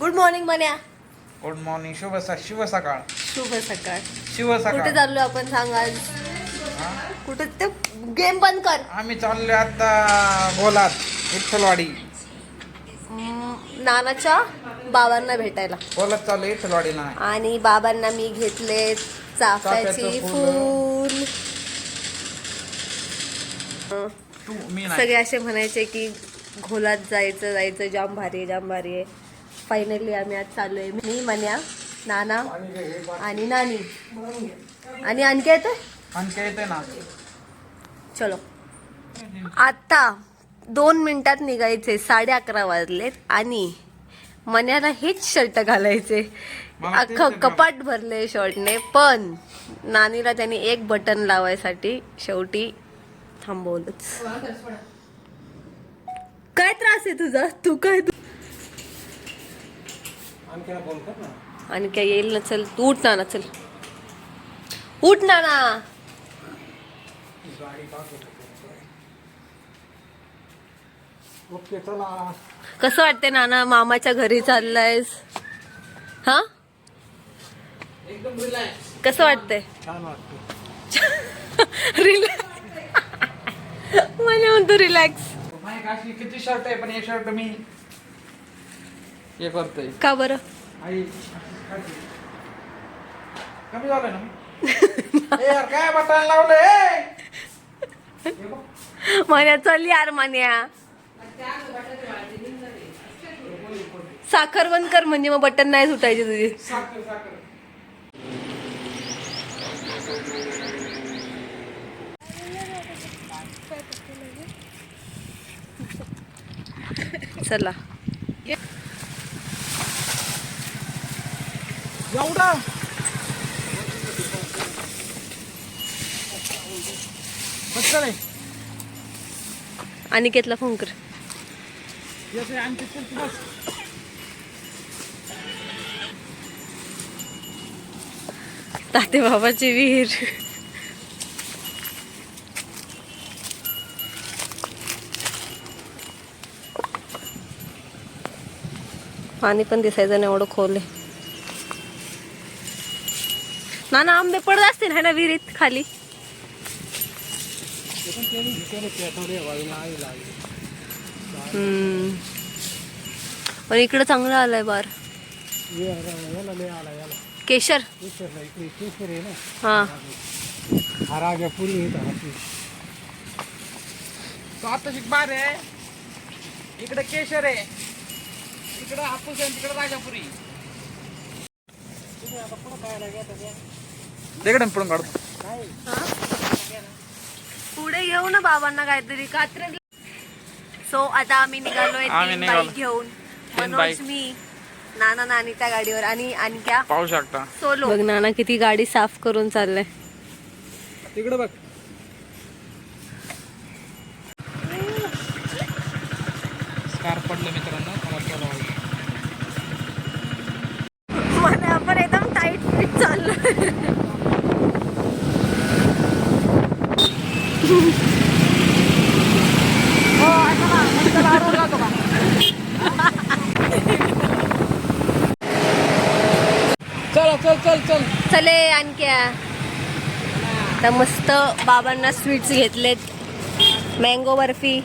Good morning Manya good morning शुभ स- शिव सकाळ. शुभ सकाळ. शिव कुठे सकाळ चाललो आपण सांग आज? हा? कुठे? ते गेम बंद कर. आम्ही चाललोय आता बोलात हम्म, नानाच्या बाबांना भेटायला. बोलात चालू विठ्ठलवाडीला आणि बाबांना मी घेतले चाफ्याची चाफ्याचं फूल. अं, तू मी नाही. सगळे असे म्हणायचे की घोलात जायचं जायचं जाम भारी आहे जाम भारी आहे. फायनली आम्ही आज चाललोय मी मन्या नाना आणि नानी. आणि आणखी येते आणि काय येते ना. चलो. आता दोन मिनिटात निघायचे साडे अकरा वाजलेत आणि मन्याला हेच शर्ट घालायचे. अख्खं आहे कपाट भरले शर्टने पण नानीला त्यांनी एक बटन लावायसाठी शेवटी थांबवलंच. काय त्रास आहे तुझा? तू काय तू आणि काय येईल ना चल तू उठ ना ना चल. उठ ना ना ओके चला. कसं वाटते नाना मामाच्या घरी चाललायस? हा? कसं वाटतंय? रिलॅक्स मला म्हणतो रिलॅक्स किती शर्ट आहे पण हे शर्ट मी हे करतोय. का बरं? आई कमी झालं ना मी? ए यार काय बटन लावलंय मान्या चल यार मान्या. साखर बंद कर म्हणजे मग बटन नाही सुटायची तुझी. चला. एवढा? रे अनिकेतला फोन कर. ताते बाबाची विहीर. पाणी पण दिसायचं नाही एवढं खोल आहे. ना ना आंबे पडत असतील है ना विहिरीत खाली. हम्म. पण इकडं चांगलं आलंय बार. केशर. हा. तो आता बार आहे. इकडे केशर आहे. इकडे हापूस आहे तिकडे राजापुरी. पडून काढतो. पुढे घेऊ ना बाबांना काहीतरी. कात्र सो आता आम्ही निघालोय आम्ही तीन निघालो. बाईक घेऊन. तीन मनोज बाईक. मी नाना नानीच्या गाडीवर आणि आणख्या पाहू शकता. सोलो बघ नाना किती गाडी साफ करून चाललंय. तिकडे बघ. स्कार पडलं मित्रांनो मला आपण एकदम टाईट फिट चाललोय हो, आता बघ, मस्त लाडू जातो का? चल चल चल चल. चले आणख्या आता मस्त बाबांना स्वीट्स घेतलेत. मँगो बर्फी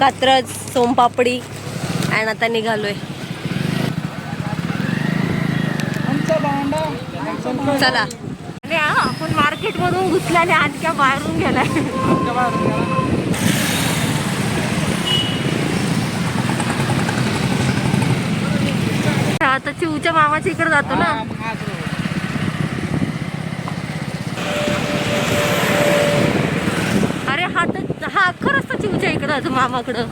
कात्रज सोमपापडी आणि आता निघालोय. चला. आणि हा, आपण मार्केट मधून घुसल्याने आणख्या बाहेरून गेलाय. आता चिऊच्या मामाच्या इकडे जातो ना. अरे हा तर हा खरंच तर चिऊच्या इकडे जातो मामाकडं.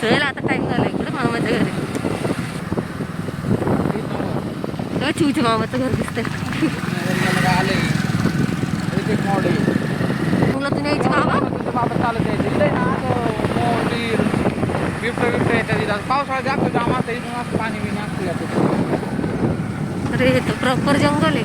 चल आता टाइम झाला इकडे मामाच्या घरी. बघा चिऊच्या मामाचं घर दिसतंय. तुला तू न्यायची मामा पावसाळ्यात पाणी बी अरे हे तर प्रॉपर जंगल आहे.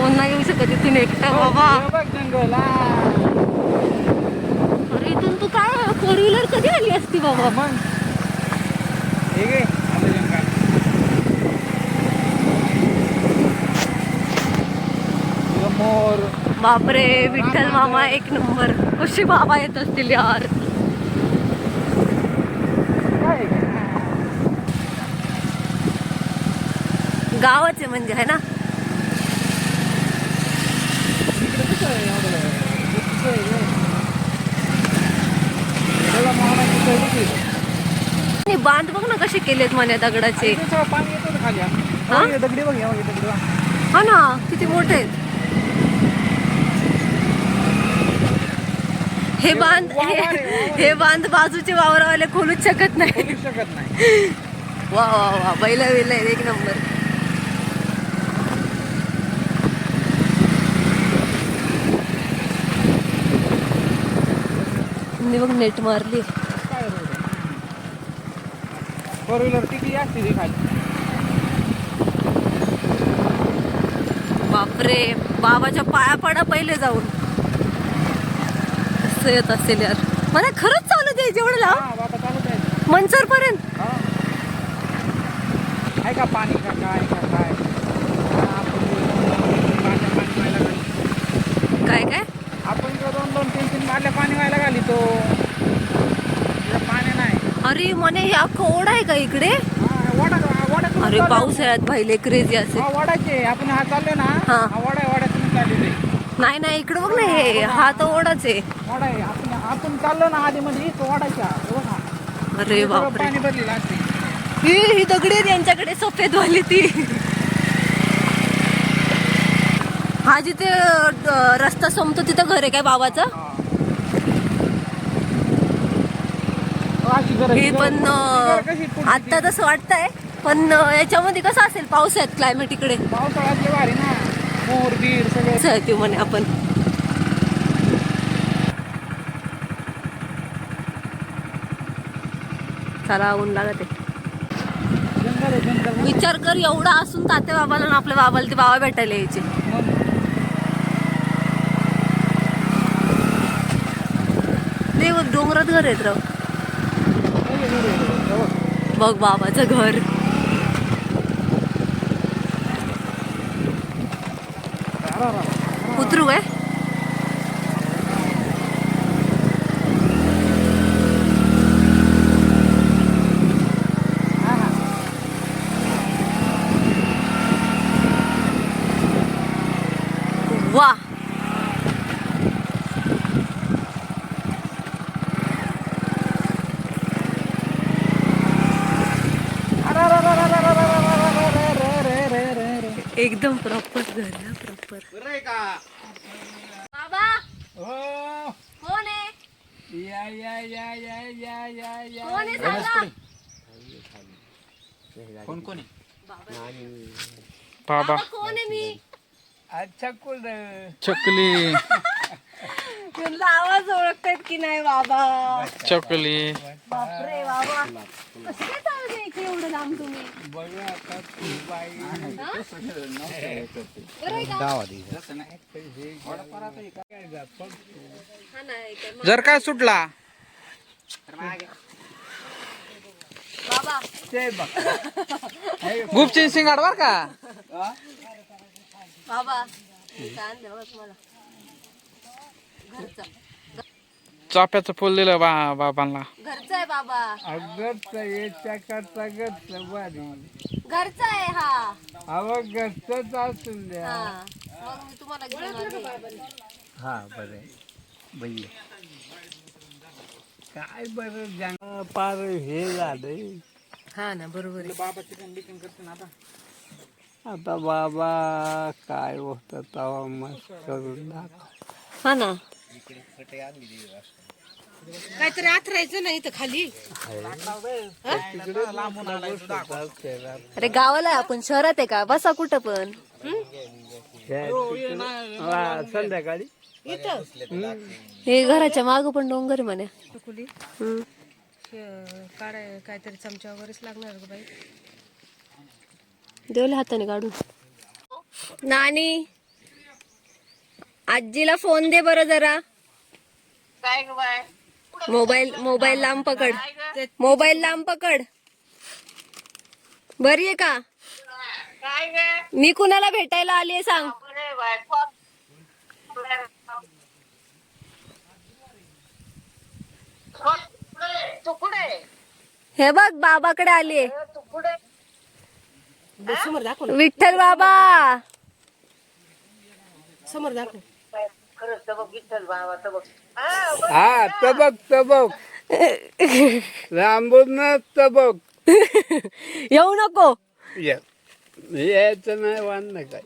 कोण नाही येऊ शकत इथून एकटा. बाबा. अरे इथून तू काय फोर व्हीलर कधी आली असती बाबा? मग. बापरे विठ्ठल मामा एक नंबर. कसे बाबा येत असतील यार. गावच आहे म्हणजे है ना इकडे कसं आहे एवढं? हे कसं आहे हे? एवढा महागडा कसं आहे बघ हे. आणि बांध बघ ना कसे केलेत म्हणे दगडाचे इथे सगळं पाणी येतं ना खाली हा? दगडी बघ हे बघ, हे दगडी बघ. हा ना किती मोठे आहेत हे बांध वावर आहे, हे- वावर. हे बांध बाजूचे वावरावाले खोलूच शकत नाही खोलूच शकत नाही वा वा वा बैल बिल आहेत एक नंबर मी बघ नेट मारली. काय फोर व्हीलर टिकली असते ती खाली. बापरे बाबाच्या पाया पडा पहिले जाऊन. येत असेल यार. मला खरंच चालू दे जेवढं लाव. हा बाबा चालू आहे मनसर पर्यंत हा. आहे का पाणी का काय का काय? दोन दोन तीन तीन मारल्या पाणी व्हायला घाली तो पाणी नाही. अरे म्हणे हे अख्खं ओढ आहे का इकडे? हा, वडा वडा अरे पावसाळ्यात पाहिले क्रेझी असेल हा वडाचे आपण हा चाललो ना हा. हा वडा चाललेले नाही नाही इकडे बघ ना हे. हा तर ओढाच आहे. वडा आहे. आपण आपण चाललो ना आधी मध्ये तो वडाच्या हे बघा. अरे सगळं बापरे. पाणी भरलेलं असते ही ही दगडी आहेत यांच्याकडे सफेद वाली ती. हा जिथे रस्ता संपतो तिथं घर आहे काय बाबाचं? हे पण आता तसं वाटतंय पण याच्यामध्ये कसं असेल पावसाळ्यात क्लायमेट इकडे? ती? म्हणे आपण. चला ऊन लागत आहे. विचार कर एवढा असून तात्या बाबाला आपल्या बाबाला ते बाबा भेटायला यायचे. देव डोंगरात घर आहेत राव. बघ बाबाचं घर. उतरू काय? वा. एकदम प्रॉपर घर ना प्रॉपर बाबा! हो. कोण आहे? या या या या या या या. कोण आहे सांगा कोण कोण बाबा. कोण आहे मी? अच्छा कुल चकली आवाज ओळखतायत की नाही बाबा चकली बापरे बाबा कसे काय एवढं लांब तुम्ही बघा आता तू बाई? बरं आहे का? हा नाही काय मग. जर काय सुटला बाबा गुपची सिंगाड बर का बाबा मला घरचं. चाफ्याचं फुल दिलं बा बाबांना. घरचं आहे बाबा. अगत याच्या करता गत बारी घरचा आहे हा. अव गतच असून द्या. हा. मग मी तुम्हाला घेऊन आले. हा बर बाई काय बरं पार हे झालंय. हा ना बरोबर आहे. बाबाची कंडिशन करते ना आता. आता बाबा काय होतं तवा मस्त करून दाखव. हा ना. काहीतरी आथरायचं नाही इथं खाली. अरे गावाला आहे आपण शहरात आहे का? बसा कुठं पण. हो, ये ना, हा, संध्याकाळी. हे घराच्या माग पण डोंगर आहे म्हणे. काढाय काहीतरी चमचा वगैरेच लागणार ग बाई. देवले हाताने काढून. नानी. आजीला फोन दे बरं जरा. मोबाईल मोबाईल लांब पकड. मोबाईल लांब पकड. बरी आहे का? मी कुणाला भेटायला आली आहे सांग. तू कुठे हे बघ बाबाकडे आली आहे. तू कुठे समोर दाखव विठ्ठल बाबा. समोर दाखव. खरंच विठ्ठल बाबा हा बघ. हा तबक तबक लांबून तबक येऊ नको. या यायचं नाही वाढणं काय?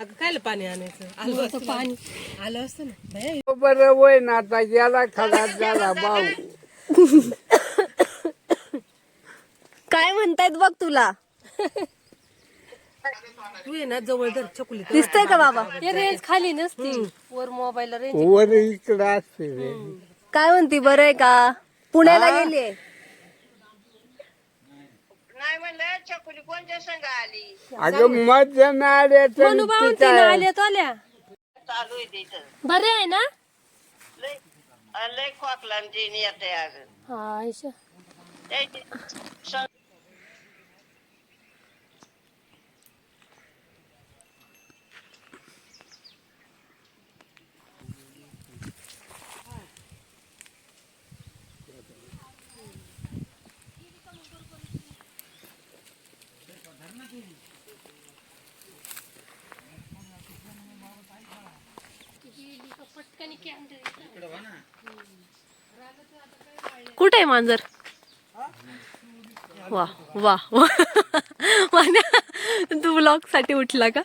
अगं कायला पाणी आणायचं? आलं असतं पाणी. आलं असतं ना? बाई. बरं वय ना आता झाला भाऊ. काय म्हणतायत बघ तुला? तू ये ना जवळ धर चकुली दिसतंय का बाबा? रेंज खाली नसती. वर मोबाईल रेंज वर इकडं असते रे. काय म्हणती बरं आहे का? पुण्याला गेलीये. नाही म्हणलं चकुली कोणत्या संघ आली? अगं मजा आल्या तो आल्या. चालू आहे तिथं. बरे आहे ना? लय खोकला आणि येते अगं हा आयशा. त्याची सं- आहे मांजर. वा वा वा. तू ब्लॉगसाठी उठला का?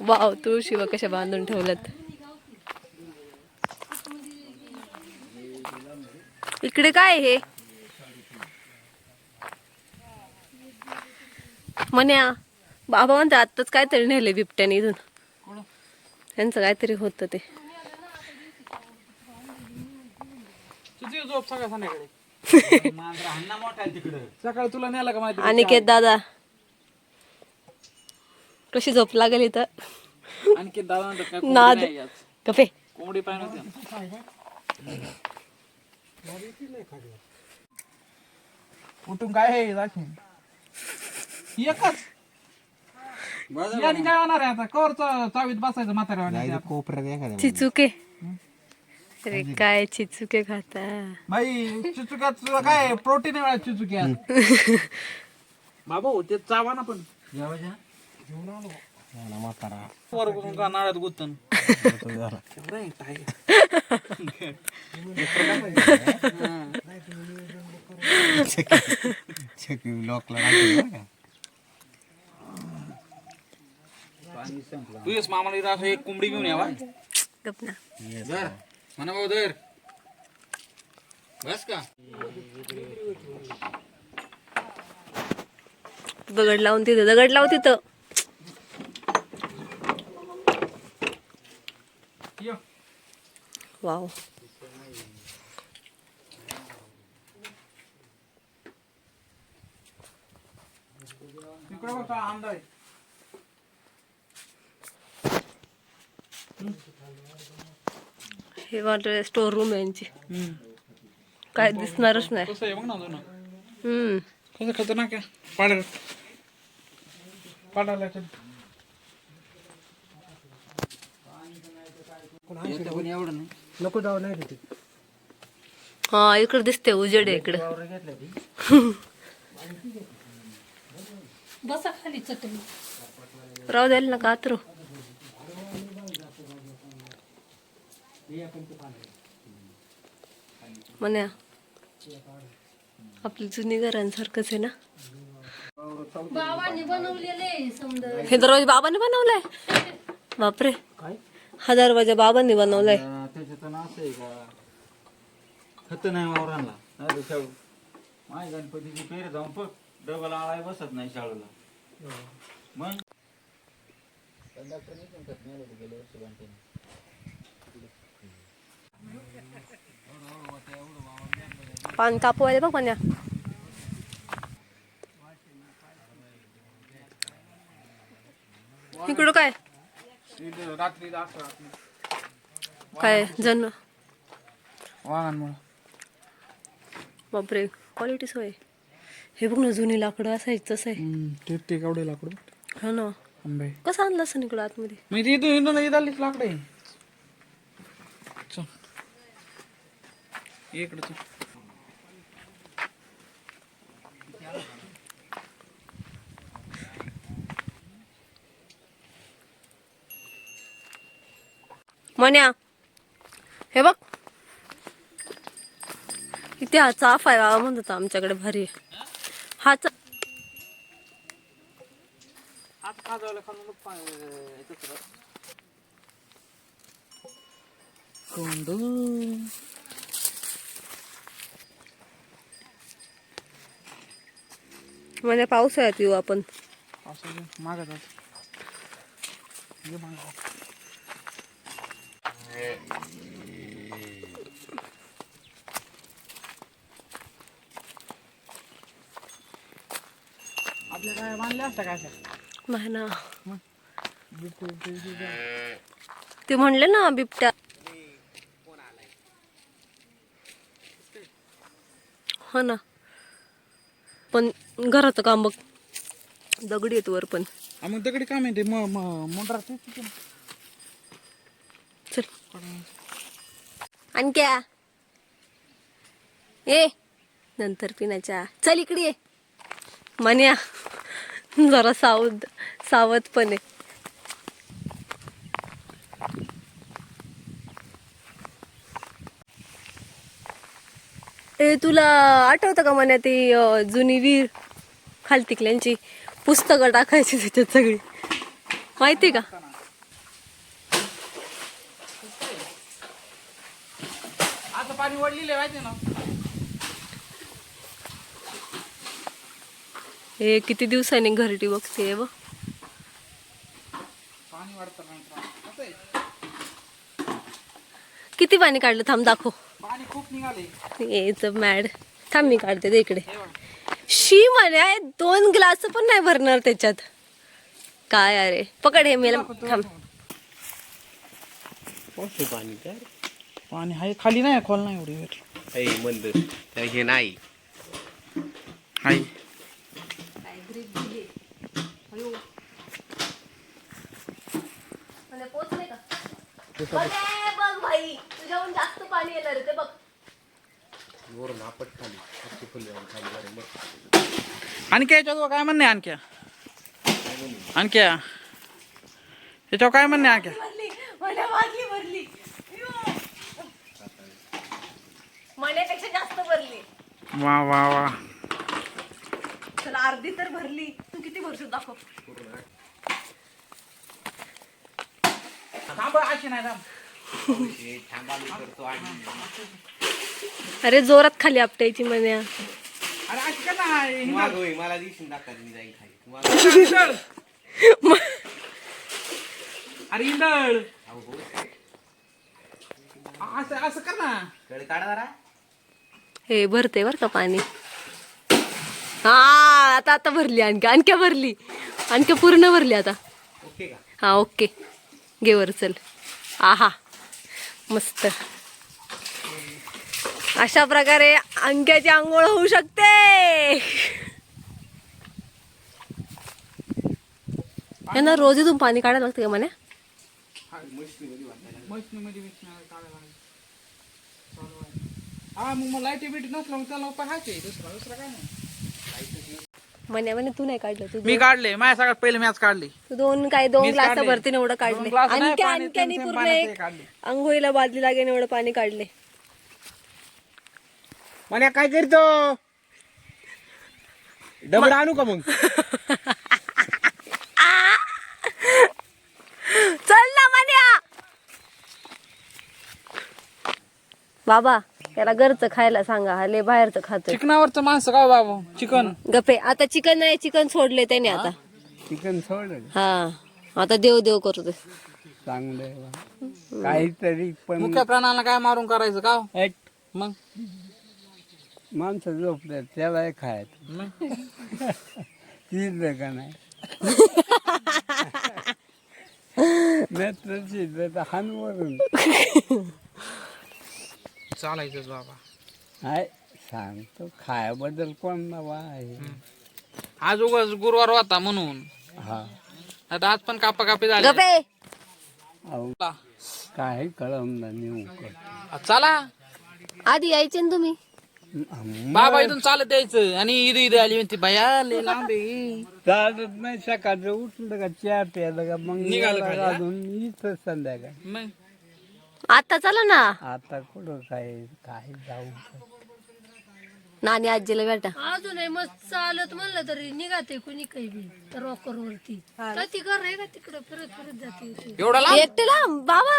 वाव तू शिव कशा बांधून ठेवल्यात. इकडे काय हे? म्हण्या बाबा म्हणते आत्ताच काहीतरी नेले बिबट्याने इथून. त्यांचं काहीतरी होतं ते. तुझी झोप सकाळ संध्याकाळी. सकाळी तुला नेला का माहिती? अनिकेत दादा? कशी झोप लागेल इथं आणखी दादा म्हणतात काय नाद कोंबडी नाही आज. कफे कोंबडी पाहिजे उठून काय हे एकच. याने काय होणार आहे आता? कवर चावीत बसायचं म्हाताऱ्या चिचुके अरे काय चिचुके खाता? भाई चिचुक्यात तुला काय? प्रोटीन आहे चिचुक्यात बाबा ते चावा ना पण. वर करून का? नाळ्यात गुतन? तू येस मामाला इथं असं एक कोंबडी घेऊन यावा. गप ना. म्हणा भाऊ धर बस का? दगड लावून तिथं दगड लाव तिथं. वाव. आहे. हे वाटत स्टोर रूम आहे यांची. काय दिसणारच नाही. कसं आहे बघ ना जुनं. हम्म. कसं खतरनाक आहे. पाडर पाडायला चल. एवढं नाही नको जाऊ नाही तिथे हा इकडे दिसते उजेड आहे इकडे. बसा खाली चटणी. राहू द्याल ना कातरो म्हण्या आपली जुनी घरांसारखंच आहे ना? बाबांनी बनवलेले समजा हे दरवाजा बाबाने बनवलाय? बापरे. हा दरवाजा बाबांनी बनवलाय. त्याच्यात अडचण असं आहे का? खत नाही वावरांना. नाही तर शाळू माय गणपतीची पेरे जाऊन बघ डबल आळाय बसत नाही शाळूला. मग? कंडक्टरने पण खत नेलं होतं गेल्या वर्षी. पान कापवायला बघ पाण्या इकडं काय इथं रात्री अकरा काय जण वाहनांमुळे बापरे क्वालिटी सोय हे बघ ना जुनी लाकडं असायचं तसं आहे ते ते कावडे लाकूड हा ना आंबे कसं आणलं असं इकडं आतमध्ये मी ते इथून इथून इथं आलीच लाकडं आहे चल इकडं चल मन्या हे बघ. इथे हा चाफ आहे बाबा म्हणत होता आमच्याकडे भारी. हा चा म्हणजे पावसाळ्यात येऊ आपण. मागत. आपल्या काय बांधल्या महिना ते म्हणले ना बिबट्या. हो ना. पण घराचं काम बघ. दगडी येत वर पण मग दगडी काम आहे ते म म मोटर चल. आणक्या ए नंतर पिण्याच्या. चल इकडे ये. मन्या जरा सावध सावधपणे ए तुला आठवतं का म्हण्या ती जुनी वीर खालतिकल्यांची पुस्तकं टाकायची त्याच्यात सगळी? माहिती का आता ना. हे किती दिवसांनी घरटी बघते बघ. किती पाणी काढलं थांब दाखव. पाणी खूप निघाले. याच मॅड थांब मी काढते ते इकडे. शी म्हणे दोन ग्लास पण नाही भरणार त्याच्यात. काय अरे? पकड हे मेला थांब. पाणी काय? पाणी आहे खाली नाही खोल नाही एवढी. वेळ मंद हे नाही आहे बघ भाई तुझ्याहून जास्त पाणी येणार ते बघ वरून आपट खाली फक्त फुल खाली वरून बघ. आणखी याच्यावर काय म्हणणे आणख्या आणख्या याच्यावर काय म्हणणे आणख्या भरली भरली मण्यापेक्षा जास्त भरली. वा वा वा. चला अर्धी तर भरली. तू किती भरशील दाखव. थांब अशी नाही थांब. हे थांबावी करतो आणि अरे जोरात खाली आपटायची मन्या अरे अशी का नाही? मागं होय, मला दिसून दाखवा मी जाईल खाली. अरे इंदळ अहो, हो. असं असं कर ना. कळ काढा जरा. हे भरते बर का पाणी. हा आता आता भरली आणखी आणख्या भरली. आणख्या पूर्ण भरली आता. ओके का? हा ओके. घे वर चल. आहा. मस्त. अशा प्रकारे अंक्याची आंघोळ होऊ शकते. यांना रोज इथून पाणी काढायला लागतं का म्हणे मशनीमध्ये विकणार काढायला लागेल. चालू आहे. हा मग मला लाईटी बिटी नसलं मग त्याला उपाय हाच आहे. दुसरा दुसरा काय नाही. म्हणे म्हणे तू नाही काढलं तू मी काढले माझ्या सगळ्यात पहिले मॅच काढली. तू दोन काय दोन मीच ग्लास काढले. भरतीने एवढं काढले. glass नाही, आणखी पाणी आणखी पूर्ण पाण्यात एक ते काढले. आंघोळीला बादली लागेल एवढं पाणी काढले. मला काय करतो? डबड आणू का मग? चल ना म्हण्या बाबा त्याला घरचं खायला सांगा हा लय बाहेरचं खातोय. चिकनावरचं माणसं का बाबा चिकन. गप्पे आता चिकन नाही चिकन सोडले त्याने आता. चिकन सोडलं हा आता देव देव करतोय. चांगलं आहे बा. काहीतरी पण मुख्य प्राणाला काय मारून करायचं का हो? एक. मग? माणसं झोपले त्याला खायचं. मग? शिजलं का नाही नाही तर शिजलं तर हानवरून. चालायचंच बाबा. हाय सांगतो खायाबद्दल कोण बाबा आहे? आज उगाच गुरुवार होता म्हणून. हा. आता आज पण कापा कापी झाले. गप्पे! अहो काय कळमलं नेऊ चला. आधी यायचे ना तुम्ही. बाबा इथून चालत यायचं. आणि ईद ईद आली म्हणते भया लय लांब आहे. चालत नाही सकाळचं उठलं का चहा प्यायला का मग निघालं? अजून इथं संध्याकाळ. मग? आता चला ना. आता कुठं काय काय जाऊ. नानी आजीला भेटा. अजून आहे मग चालत म्हणलं तरी निघाते कुणी काही बी. रॉकर वरती. तर ती घर आहे का तिकडे? फिरत फिरत जाते. एवढा लांब? एकटे लांब? बाबा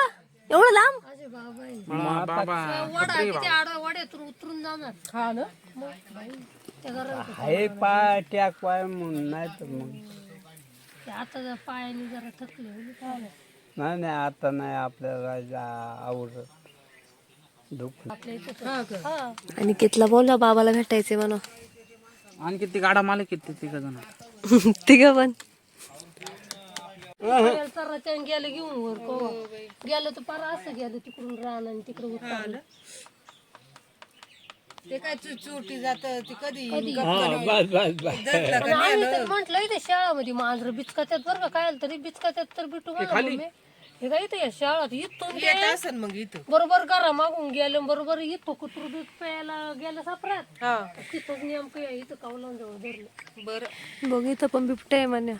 एवढं लांब? अरे बाबा आहे. मला बाबा वडा किती वड्यातून उतरून जाणार. हा ना? मग बाई त्या घरात आहे पाय टॅक पाय म्हणून नाही तर मग. ते आता जर पायाने जरा थकले नाही. नाही आता नाही आपल्याला जा- आवडत दुःख. हा. आणि कितला बोलला बाबाला भेटायचे म्हणा आणखी ती गाडा मालक किती तिघ जण तिघ पण. गेलं घेऊन वर गेलं तर पार असं गेलं तिकडून राहणं आणि तिकडे ते काय चु- चुटी जात ती कधी बस बस बस. म्हंटल इथे शाळामध्ये मांजर बिचकात्यात बरं का काय आलं तरी बिचकात्यात तर बिटू म्हणा मम्मी. हे काय इथे या शाळात? इथून ते येत मग इथं. बरोबर घरा मागून गेलं बरोबर इथं कुत्र दूध प्यायला गेलं सापरात. हा. तिथंच नेमकं या इथं कावलांजवळ धरलं बरं. बघ इथं पण बिबटे आहे म्हणे.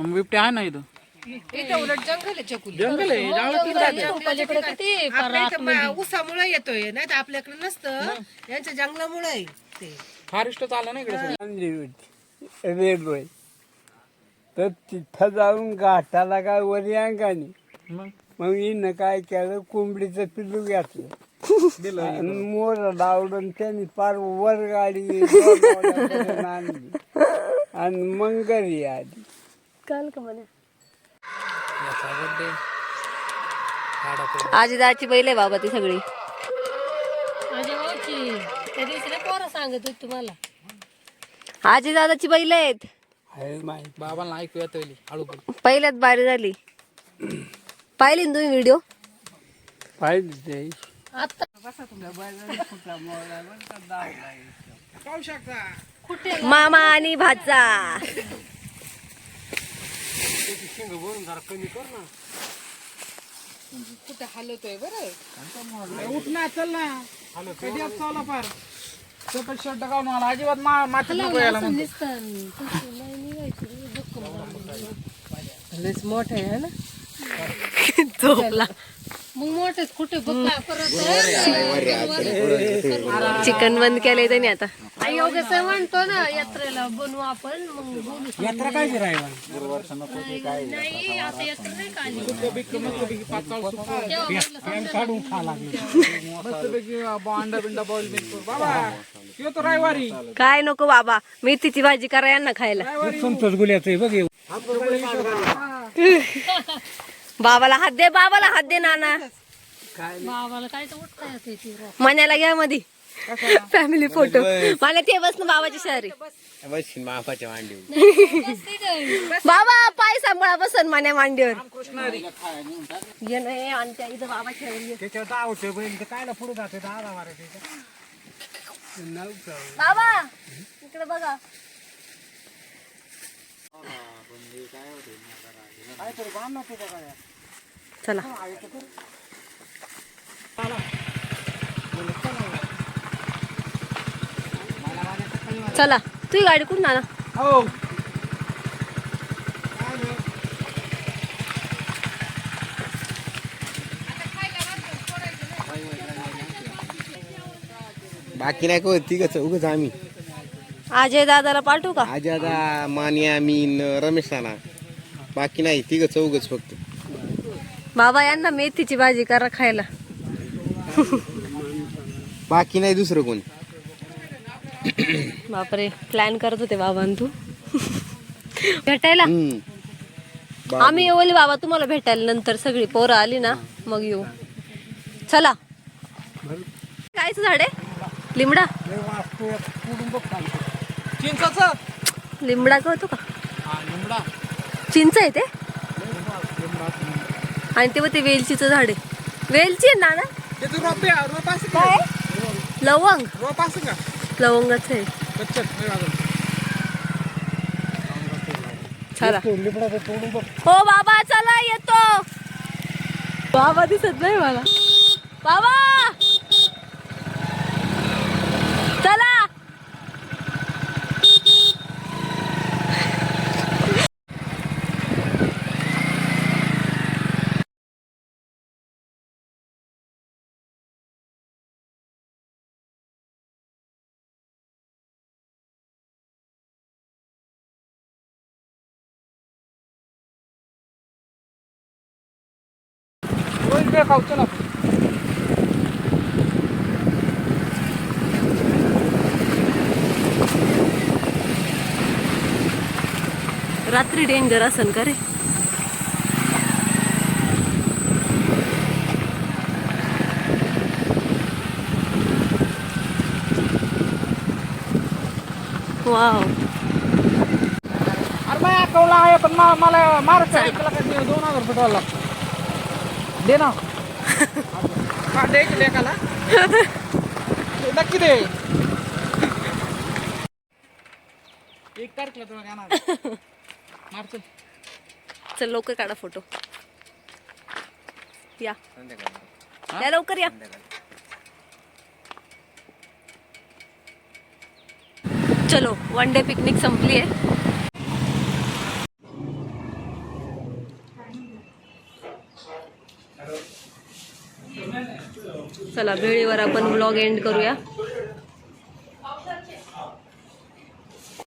बिबटे आहे ना इथं? इथं उलट जंगल आहे चकुली जंगल आहे पार आपल्या इथं ऊसामुळे येतोय नाही तर आपल्याकडे नसतं. यांच्या जंगलामुळे आहे ते. फारिस्ट चाललं ना इकडे सगळं. आणली होती रेल्वे तर तिथं जाऊन घाटाला काय वरी अंगाने मग? मग हिनं काय केलं? कोंबडीचं पिल्लू घेतलं. आणि मोर लावलं त्याने फार वर गाडी दोन आणली. आणि मग घरी आली. काल का म्हणे याचा birthday. गाडा तो. आजी दाची बैल आहे बाबा ती सगळी. त्या नाही पोरं सांगत होती तुम्हाला. आजी दादाची बैल आहेत. आहे माहिती बाबांना ऐकू येत हळू बोल. पहिल्यात बारी झाली. पाहिली ना तुम्ही व्हिडिओ पाहिजे ते. आता मामा आणि भाचा. कुठे हलवतोय बरं? उठ ना चल ना. कधी आज चावला फार सपट शर्ट घालून आला. अजिबात मा माती नको यायला म्हणतो. नुसतं तसं नाही निघायचं. रे. लयच मोठं आहे ना? झोपला. मग मोठेच कुठे बघा परत चिकन बंद केलंय त्यांनी आता. योगेश म्हणतो ना यात्रेला बनवू आपण मग बोलू. यात्रा काय नाही आता यात्रा नाही का आली? काय नको बाबा मेथीची भाजी करा यांना खायला. बाबाला हात दे बाबाला हात दे नाना. बाबाला काय तर. मण्याला घ्या मध्ये फॅमिली फोटो मला ते बस ना बाबाची शहरी? बाबा पाय सांभाळा बसन मान्या मांडीवर इथं बाबा इकडे बघा. चला. चला. तुझी गाडी कुठून आला हो. बाकी नाही कोण तिघच उगच आम्ही. अजय दादाला पाठवू का? आजादा मानिया मीन रमेश राणा बाकी नाही तिघ चौघच फक्त. बाबा यांना मेथीची भाजी करा खायला. बाकी नाही दुसरं कोण? बापरे प्लॅन करत होते बाबा आणि तू. भेटायला? हम्म. आम्ही येऊ बाबा तुम्हाला भेटायला नंतर सगळी पोरं आली ना मग येऊ. चला. कायच झाड? आहे लिमडा? चिंचाचं. लिमडा का होतो का? हा चिंच आहे ते? आणि तेव्हा ते वेलचीचं झाड आहे. वेलची आहे ना ना? ते तू रोप रोप काय? लवंग. रोप असं का? लवंगाचं आहे. नाही हो बाबा चला येतो. बाबा दिसत नाही मला. बाबा चला बे खाऊ चला रात्री डेंजर असन का रे? वाव. अरे बाय कवला आहे पण मा- मला दे- दोन हजार रुपये लागतो दे ना. हा दे लेकाला. नक्की दे. एक तारखेला तुला घेणार मार चल चल लवकर काढा फोटो. या. या लवकर या. चलो वन डे पिकनिक संपली आहे चला वेळेवर आपण ब्लॉग एंड करूया.